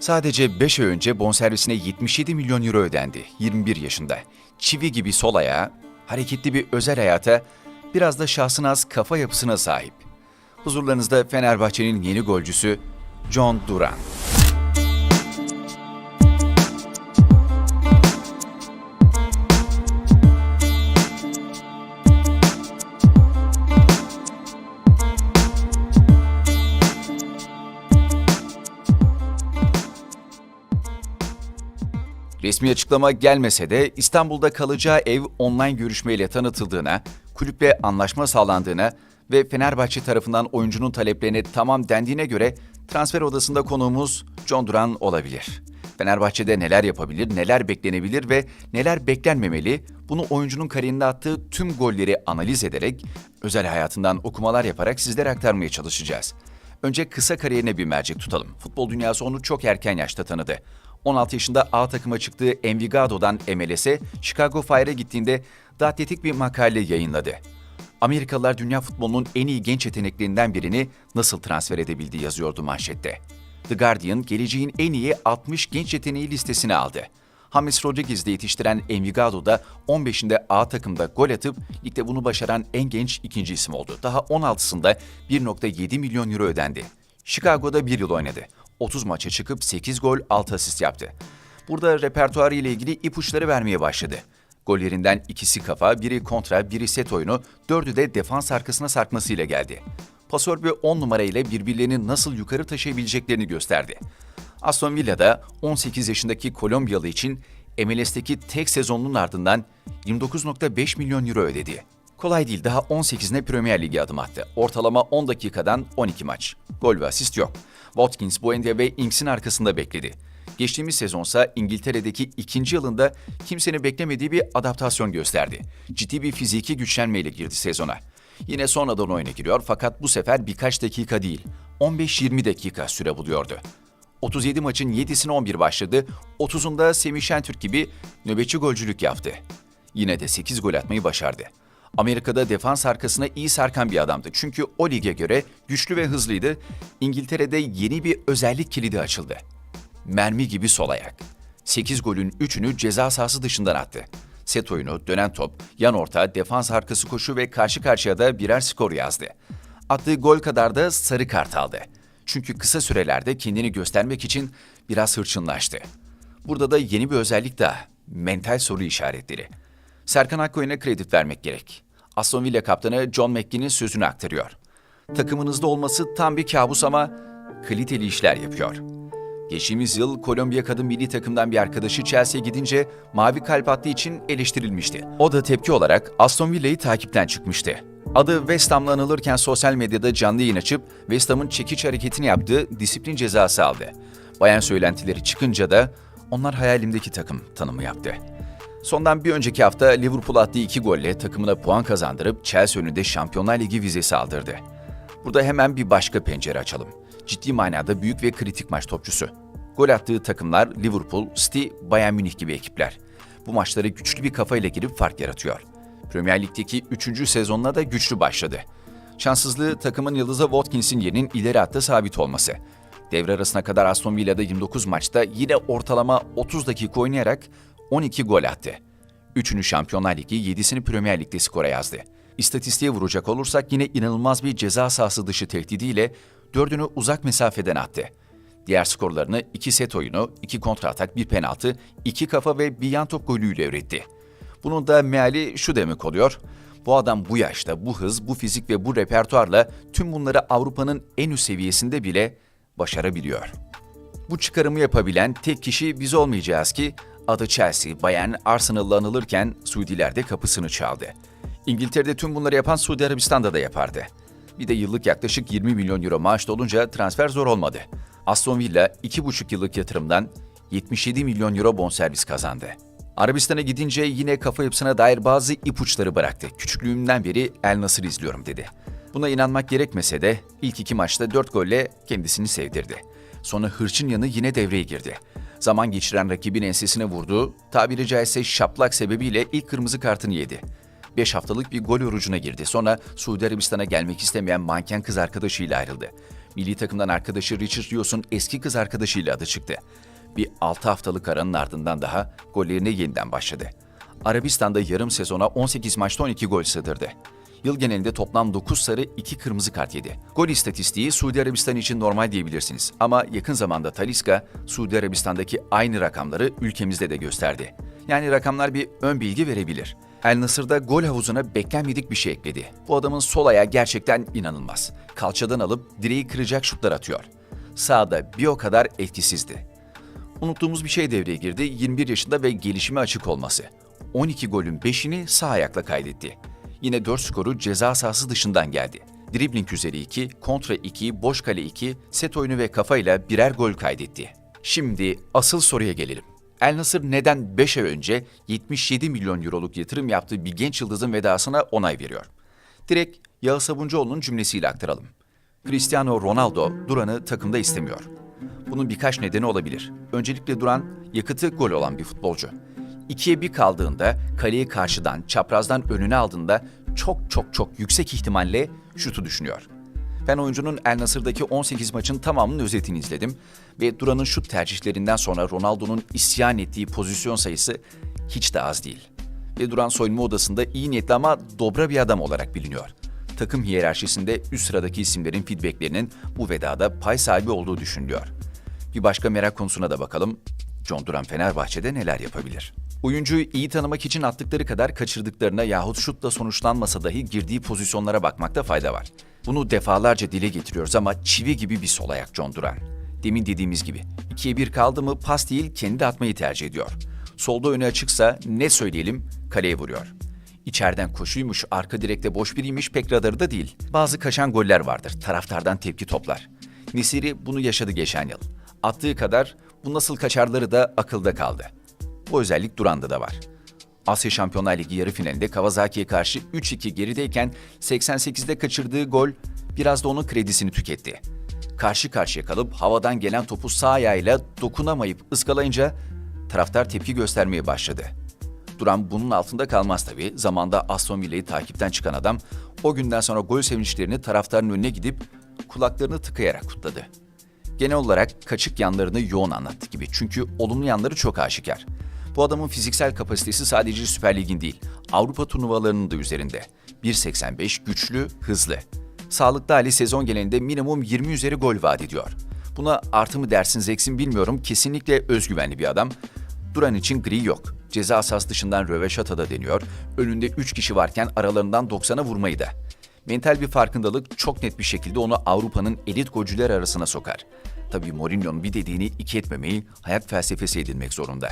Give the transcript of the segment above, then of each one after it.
Sadece 5 ay önce bonservisine 77 milyon euro ödendi. 21 yaşında. Çivi gibi sol ayağı, hareketli bir özel hayata, biraz da şahsına az kafa yapısına sahip. Huzurlarınızda Fenerbahçe'nin yeni golcüsü John Duran. Resmi açıklama gelmese de İstanbul'da kalacağı ev online görüşmeyle tanıtıldığına, kulüple anlaşma sağlandığına ve Fenerbahçe tarafından oyuncunun taleplerine tamam dendiğine göre transfer odasında konuğumuz John Duran olabilir. Fenerbahçe'de neler yapabilir, neler beklenebilir ve neler beklenmemeli bunu oyuncunun kariyerinde attığı tüm golleri analiz ederek, özel hayatından okumalar yaparak sizlere aktarmaya çalışacağız. Önce kısa kariyerine bir mercek tutalım. Futbol dünyası onu çok erken yaşta tanıdı. 16 yaşında A takıma çıktığı Envigado'dan MLS'e Chicago Fire'a gittiğinde Athletic bir makale yayınladı. Amerikalılar dünya futbolunun en iyi genç yeteneklerinden birini nasıl transfer edebildi yazıyordu manşette. The Guardian, geleceğin en iyi 60 genç yeteneği listesine aldı. James Rodriguez'de yetiştiren Envigado'da 15'inde A takımda gol atıp ligde bunu başaran en genç ikinci isim oldu. Daha 16'sında 1.7 milyon euro ödendi. Chicago'da bir yıl oynadı. 30 maça çıkıp 8 gol 6 asist yaptı. Burada repertuarı ile ilgili ipuçları vermeye başladı. Gollerinden ikisi kafa, biri kontra, biri set oyunu, dördü de defans arkasına sarkmasıyla geldi. Pasör ve 10 numara ile birbirlerini nasıl yukarı taşıyabileceklerini gösterdi. Aston Villa'da 18 yaşındaki Kolombiyalı için MLS'teki tek sezonunun ardından 29.5 milyon euro ödedi. Kolay değil daha 18'ine Premier Lig'e adım attı. Ortalama 10 dakikadan 12 maç. Gol ve asist yok. Watkins, Buendia ve Inks'in arkasında bekledi. Geçtiğimiz sezonsa İngiltere'deki ikinci yılında kimsenin beklemediği bir adaptasyon gösterdi. Ciddi bir fiziki güçlenmeyle girdi sezona. Yine sonradan oyuna giriyor fakat bu sefer birkaç dakika değil, 15-20 dakika süre buluyordu. 37 maçın 7'sine 11 başladı, 30'unda Semih Şentürk gibi nöbetçi golcülük yaptı. Yine de 8 gol atmayı başardı. Amerika'da defans arkasına iyi sarkan bir adamdı. Çünkü o lige göre güçlü ve hızlıydı. İngiltere'de yeni bir özellik kilidi açıldı. Mermi gibi sol ayak. 8 golün 3'ünü ceza sahası dışından attı. Set oyunu, dönen top, yan orta, defans arkası koşu ve karşı karşıya da birer skor yazdı. Attığı gol kadar da sarı kart aldı. Çünkü kısa sürelerde kendini göstermek için biraz hırçınlaştı. Burada da yeni bir özellik daha, mental soru işaretleri. Serkan Akkoyun'a kredi vermek gerek. Aston Villa kaptanı John McGinn'in sözünü aktarıyor. Takımınızda olması tam bir kabus ama kaliteli işler yapıyor. Geçtiğimiz yıl Kolombiya kadın milli takımdan bir arkadaşı Chelsea'ye gidince mavi kalp attığı için eleştirilmişti. O da tepki olarak Aston Villa'yı takipten çıkmıştı. Adı West Ham'la anılırken sosyal medyada canlı yayın açıp West Ham'ın çekiç hareketini yaptığı disiplin cezası aldı. Bayan söylentileri çıkınca da onlar hayalimdeki takım tanımı yaptı. Sondan bir önceki hafta Liverpool attığı iki golle takımına puan kazandırıp Chelsea önünde Şampiyonlar Ligi vizesi aldırdı. Burada hemen bir başka pencere açalım. Ciddi manada büyük ve kritik maç topçusu. Gol attığı takımlar Liverpool, City, Bayern Münih gibi ekipler. Bu maçlara güçlü bir kafayla girip fark yaratıyor. Premier Lig'deki 3. sezonuna da güçlü başladı. Şanssızlığı takımın yıldızı Watkins'in yerinin ileri hatta sabit olması. Devre arasına kadar Aston Villa'da 29 maçta yine ortalama 30 dakika oynayarak 12 gol attı. 3'ünü Şampiyonlar Ligi, 7'sini Premier Lig'de skora yazdı. İstatistiğe vuracak olursak yine inanılmaz bir ceza sahası dışı tehdidiyle 4'ünü uzak mesafeden attı. Diğer skorlarını 2 set oyunu, 2 kontratak, 1 penaltı, 2 kafa ve bir yan top golüyle üretti. Bunun da meali şu demek oluyor. Bu adam bu yaşta, bu hız, bu fizik ve bu repertuarla tüm bunları Avrupa'nın en üst seviyesinde bile başarabiliyor. Bu çıkarımı yapabilen tek kişi biz olmayacağız ki adı Chelsea, Bayern, Arsenal'la anılırken Suudiler de kapısını çaldı. İngiltere'de tüm bunları yapan Suudi Arabistan'da da yapardı. Bir de yıllık yaklaşık 20 milyon euro maaş da olunca transfer zor olmadı. Aston Villa 2,5 yıllık yatırımdan 77 milyon euro bonservis kazandı. Arabistan'a gidince yine kafa yapısına dair bazı ipuçları bıraktı. Küçüklüğümden beri El Nasır izliyorum dedi. Buna inanmak gerekmese de ilk iki maçta 4 golle kendisini sevdirdi. Sonra hırçın yanı yine devreye girdi. Zaman geçiren rakibin ensesine vurdu, tabiri caizse şaplak sebebiyle ilk kırmızı kartını yedi. 5 haftalık bir gol orucuna girdi. Sonra Suudi Arabistan'a gelmek istemeyen manken kız arkadaşıyla ayrıldı. Milli takımdan arkadaşı Richard Rios'un eski kız arkadaşıyla adı çıktı. Bir 6 haftalık aranın ardından daha gollerine yeniden başladı. Arabistan'da yarım sezona 18 maçta 12 gol sığdırdı. Yıl genelinde toplam 9 sarı 2 kırmızı kart yedi. Gol istatistiği Suudi Arabistan için normal diyebilirsiniz. Ama yakın zamanda Taliska, Suudi Arabistan'daki aynı rakamları ülkemizde de gösterdi. Yani rakamlar bir ön bilgi verebilir. El Nasır'da gol havuzuna beklenmedik bir şey ekledi. Bu adamın sol ayağı gerçekten inanılmaz. Kalçadan alıp direği kıracak şutlar atıyor. Sağda bir o kadar etkisizdi. Unuttuğumuz bir şey devreye girdi. 21 yaşında ve gelişime açık olması. 12 golün 5'ini sağ ayakla kaydetti. Yine 4 skoru ceza sahası dışından geldi. Dribbling üzeri 2, kontra 2, boş kale 2, set oyunu ve kafayla birer gol kaydetti. Şimdi asıl soruya gelelim. El Nasır neden 5 ay önce 77 milyon euroluk yatırım yaptığı bir genç yıldızın vedasına onay veriyor? Direkt Yağız Sabuncuoğlu'nun cümlesiyle aktaralım. Cristiano Ronaldo Duran'ı takımda istemiyor. Bunun birkaç nedeni olabilir. Öncelikle Duran yakıtı gol olan bir futbolcu. İkiye bir kaldığında kaleyi karşıdan, çaprazdan önüne aldığında çok çok çok yüksek ihtimalle şutu düşünüyor. Ben oyuncunun El Nasır'daki 18 maçın tamamının özetini izledim ve Duran'ın şut tercihlerinden sonra Ronaldo'nun isyan ettiği pozisyon sayısı hiç de az değil. Ve Duran soyunma odasında iyi niyetli ama dobra bir adam olarak biliniyor. Takım hiyerarşisinde üst sıradaki isimlerin feedbacklerinin bu vedada pay sahibi olduğu düşünülüyor. Bir başka merak konusuna da bakalım. John Duran Fenerbahçe'de neler yapabilir? Oyuncuyu iyi tanımak için attıkları kadar kaçırdıklarına yahut şutla sonuçlanmasa dahi girdiği pozisyonlara bakmakta fayda var. Bunu defalarca dile getiriyoruz ama çivi gibi bir sol ayak John Duran. Demin dediğimiz gibi ikiye bir kaldı mı pas değil kendi atmayı tercih ediyor. Solda önü açıksa ne söyleyelim kaleye vuruyor. İçeriden koşuymuş, arka direkte boş biriymiş pek radarı da değil. Bazı kaçan goller vardır, taraftardan tepki toplar. Nesiri bunu yaşadı geçen yıl. Attığı kadar bu nasıl kaçarları da akılda kaldı. Bu özellik Duran'da da var. Asya Şampiyonlar Ligi yarı finalinde Kawasaki'ye karşı 3-2 gerideyken 88'de kaçırdığı gol biraz da onun kredisini tüketti. Karşı karşıya kalıp havadan gelen topu sağ ayağıyla dokunamayıp ıskalayınca taraftar tepki göstermeye başladı. Duran bunun altında kalmaz tabii. Zamanda Aston Villa'yı takipten çıkan adam o günden sonra gol sevinçlerini taraftarın önüne gidip kulaklarını tıkayarak kutladı. Genel olarak kaçık yanlarını yoğun anlattı gibi. Çünkü olumlu yanları çok aşikar. Bu adamın fiziksel kapasitesi sadece Süper Lig'in değil, Avrupa turnuvalarının da üzerinde. 1.85 güçlü, hızlı. Sağlıklı hali sezon genelinde minimum 20 üzeri gol vaat ediyor. Buna artı mı dersiniz eksin bilmiyorum. Kesinlikle özgüvenli bir adam. Duran için gri yok. Ceza sahası dışından röveşata da deniyor. Önünde 3 kişi varken aralarından 90'a vurmayı da. Mental bir farkındalık çok net bir şekilde onu Avrupa'nın elit golcüler arasına sokar. Tabii Mourinho'nun bir dediğini iki etmemeyi hayat felsefesi edinmek zorunda.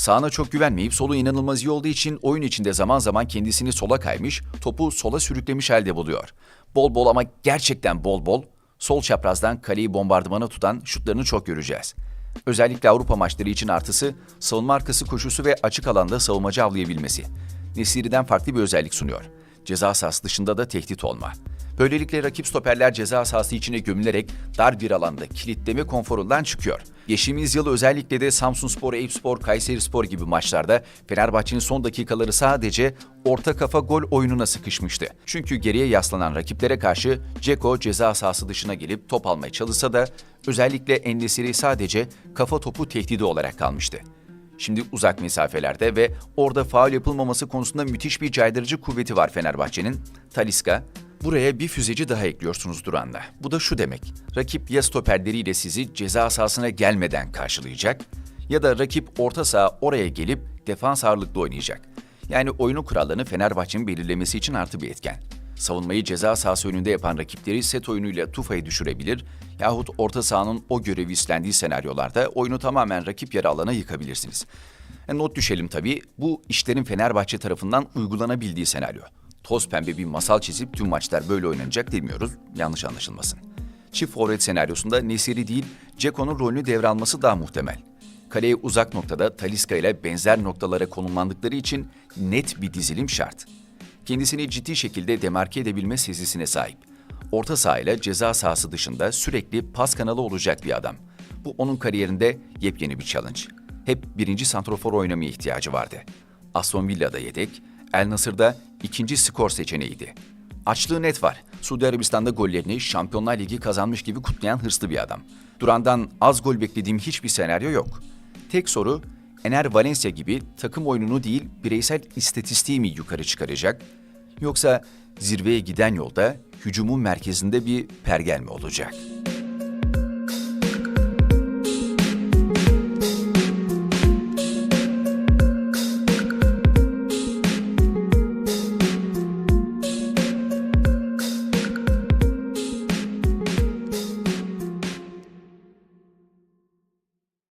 Sağına çok güvenmeyip solu inanılmaz iyi olduğu için oyun içinde zaman zaman kendisini sola kaymış, topu sola sürüklemiş halde buluyor. Bol bol ama gerçekten bol bol sol çaprazdan kaleyi bombardımana tutan şutlarını çok göreceğiz. Özellikle Avrupa maçları için artısı savunma arkası koşusu ve açık alanda savunmacı avlayabilmesi. Nesiri'den farklı bir özellik sunuyor. Ceza sahası dışında da tehdit olma. Böylelikle rakip stoperler ceza sahası içine gömülerek dar bir alanda kilitleme konforundan çıkıyor. Geçtiğimiz yıl özellikle de Samsunspor, Eyüpspor, Kayserispor gibi maçlarda Fenerbahçe'nin son dakikaları sadece orta kafa gol oyununa sıkışmıştı. Çünkü geriye yaslanan rakiplere karşı Ceko ceza sahası dışına gelip top almaya çalışsa da özellikle Endesiri sadece kafa topu tehdidi olarak kalmıştı. Şimdi uzak mesafelerde ve orada faul yapılmaması konusunda müthiş bir caydırıcı kuvveti var Fenerbahçe'nin. Taliska, buraya bir füzeci daha ekliyorsunuz Duran'da. Bu da şu demek, rakip ya stoperleriyle sizi ceza sahasına gelmeden karşılayacak ya da rakip orta saha oraya gelip defans ağırlıklı oynayacak. Yani oyunun kurallarını Fenerbahçe'nin belirlemesi için artı bir etken. Savunmayı ceza sahası önünde yapan rakipleri set oyunuyla tufayı düşürebilir yahut orta sahanın o görevi üstlendiği senaryolarda oyunu tamamen rakip yarı alana yıkabilirsiniz. E, not düşelim tabii, bu işlerin Fenerbahçe tarafından uygulanabildiği senaryo. Toz pembe bir masal çizip tüm maçlar böyle oynanacak demiyoruz, yanlış anlaşılmasın. Çift forvet senaryosunda Nesiri değil, Ceko'nun rolünü devralması daha muhtemel. Kaleye uzak noktada Taliska ile benzer noktalara konumlandıkları için net bir dizilim şart kendisini ciddi şekilde demarke edebilme sezisine sahip. Orta saha ile ceza sahası dışında sürekli pas kanalı olacak bir adam. Bu onun kariyerinde yepyeni bir challenge. Hep birinci santrofor oynamaya ihtiyacı vardı. Aston Villa'da yedek, El Nasır'da ikinci skor seçeneğiydi. Açlığı net var. Suudi Arabistan'da gollerini Şampiyonlar Ligi kazanmış gibi kutlayan hırslı bir adam. Duran'dan az gol beklediğim hiçbir senaryo yok. Tek soru Ener Valencia gibi takım oyununu değil bireysel istatistiği mi yukarı çıkaracak? Yoksa zirveye giden yolda hücumun merkezinde bir pergel mi olacak?